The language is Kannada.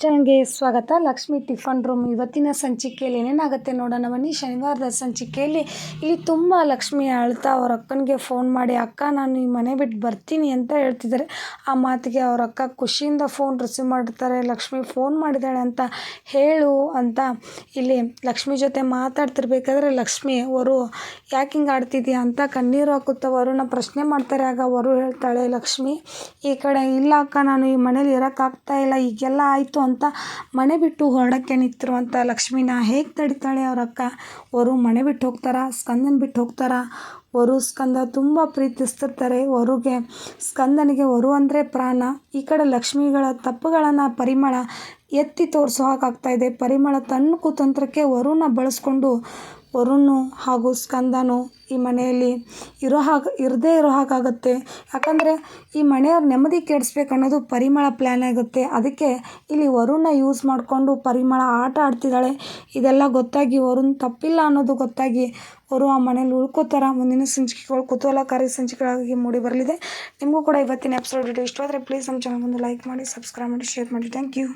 ಚಾನಲ್ಗೆ ಸ್ವಾಗತ. ಲಕ್ಷ್ಮಿ ಟಿಫನ್ ರೂಮ್ ಇವತ್ತಿನ ಸಂಚಿಕೆಯಲ್ಲಿ ಏನೇನಾಗುತ್ತೆ ನೋಡೋಣ ಬನ್ನಿ. ಶನಿವಾರದ ಸಂಚಿಕೆಯಲ್ಲಿ ಇಲ್ಲಿ ತುಂಬ ಲಕ್ಷ್ಮಿ ಅಳ್ತಾ ಅವ್ರ ಅಕ್ಕನಿಗೆ ಫೋನ್ ಮಾಡಿ, ಅಕ್ಕ, ನಾನು ಈ ಮನೆ ಬಿಟ್ಟು ಬರ್ತೀನಿ ಅಂತ ಹೇಳ್ತಿದ್ದಾರೆ. ಆ ಮಾತಿಗೆ ಅವ್ರ ಅಕ್ಕ ಖುಷಿಯಿಂದ ಫೋನ್ ರಿಸೀವ್ ಮಾಡ್ತಾರೆ. ಲಕ್ಷ್ಮಿ ಫೋನ್ ಮಾಡಿದ್ದಾಳೆ ಅಂತ ಹೇಳು ಅಂತ ಇಲ್ಲಿ ಲಕ್ಷ್ಮಿ ಜೊತೆ ಮಾತಾಡ್ತಿರ್ಬೇಕಾದ್ರೆ, ಲಕ್ಷ್ಮಿ ಅವರು ಯಾಕೆ ಹಿಂಗೆ ಆಡ್ತಿದ್ಯಾ ಅಂತ ಕಣ್ಣೀರು ಹಾಕುತ್ತಾ ವರುಣ ಪ್ರಶ್ನೆ ಮಾಡ್ತಾರೆ. ಆಗ ವರು ಹೇಳ್ತಾಳೆ, ಲಕ್ಷ್ಮಿ, ಈ ಕಡೆ ಇಲ್ಲ ಅಕ್ಕ, ನಾನು ಈ ಮನೇಲಿ ಇರೋಕ್ಕಾಗ್ತಾ ಇಲ್ಲ. ಈಗೆಲ್ಲ ಆಯಿತು ಅಂತ ಮನೆ ಬಿಟ್ಟು ಹೊರಡಕ್ಕೆ ನಿಂತಿರುವಂಥ ಲಕ್ಷ್ಮಿನ ಹೇಗೆ ತಡಿತಾಳೆ ಅವರಕ್ಕ ಅವರು ವರು ಮನೆ ಬಿಟ್ಟು ಹೋಗ್ತಾರಾ? ಸ್ಕಂದನ ಬಿಟ್ಟು ಹೋಗ್ತಾರಾ? ವರು ಸ್ಕಂದ ತುಂಬ ಪ್ರೀತಿಸ್ತಿರ್ತಾರೆ. ವರುಗೆ ಸ್ಕಂದನಿಗೆ ವರು ಅಂದರೆ ಪ್ರಾಣ. ಈ ಕಡೆ ಲಕ್ಷ್ಮಿಗಳ ತಪ್ಪುಗಳನ್ನು ಪರಿಮಳ ಎತ್ತಿ ತೋರಿಸೋ ಹಾಗಾಗ್ತಾಯಿದೆ ಪರಿಮಳ ತನ್ನ ಕುತಂತ್ರಕ್ಕೆ ವರುನ ಬಳಸ್ಕೊಂಡು ವರುಣು ಹಾಗೂ ಸ್ಕಂದನು ಈ ಮನೆಯಲ್ಲಿ ಇರೋ ಹಾಗೆ, ಇರದೇ ಇರೋ ಹಾಗಾಗುತ್ತೆ ಯಾಕಂದರೆ ಈ ಮನೆಯವ್ರ ನೆಮ್ಮದಿ ಕೆಡಿಸ್ಬೇಕು ಅನ್ನೋದು ಪರಿಮಳ ಪ್ಲ್ಯಾನ್ ಆಗುತ್ತೆ. ಅದಕ್ಕೆ ಇಲ್ಲಿ ವರುಣ ಯೂಸ್ ಮಾಡಿಕೊಂಡು ಪರಿಮಳ ಆಟ ಆಡ್ತಿದ್ದಾಳೆ. ಇದೆಲ್ಲ ಗೊತ್ತಾಗಿ ವರುಣ್ ತಪ್ಪಿಲ್ಲ ಅನ್ನೋದು ಗೊತ್ತಾಗಿ ಅವರು ಆ ಮನೇಲಿ ಉಳ್ಕೋತಾರ, ಮುಂದಿನ ಸಂಚಿಕೆಗಳು ಕುತೂಹಲಕಾರಿ ಸಂಚಿಕೆಗಳಾಗಿ ಮೂಡಿ ಬರಲಿದೆ. ನಿಮಗೂ ಕೂಡ ಇವತ್ತಿನ ಎಪಿಸೋಡ್ ವಿಡಿಯೋ ಇಷ್ಟವಾದರೆ ಪ್ಲೀಸ್ ನಮ್ಮ ಚಾನಲ್ ಒಂದು ಲೈಕ್ ಮಾಡಿ ಸಬ್ಸ್ಕ್ರೈಬ್ ಮಾಡಿ ಶೇರ್ ಮಾಡಿ. Thank you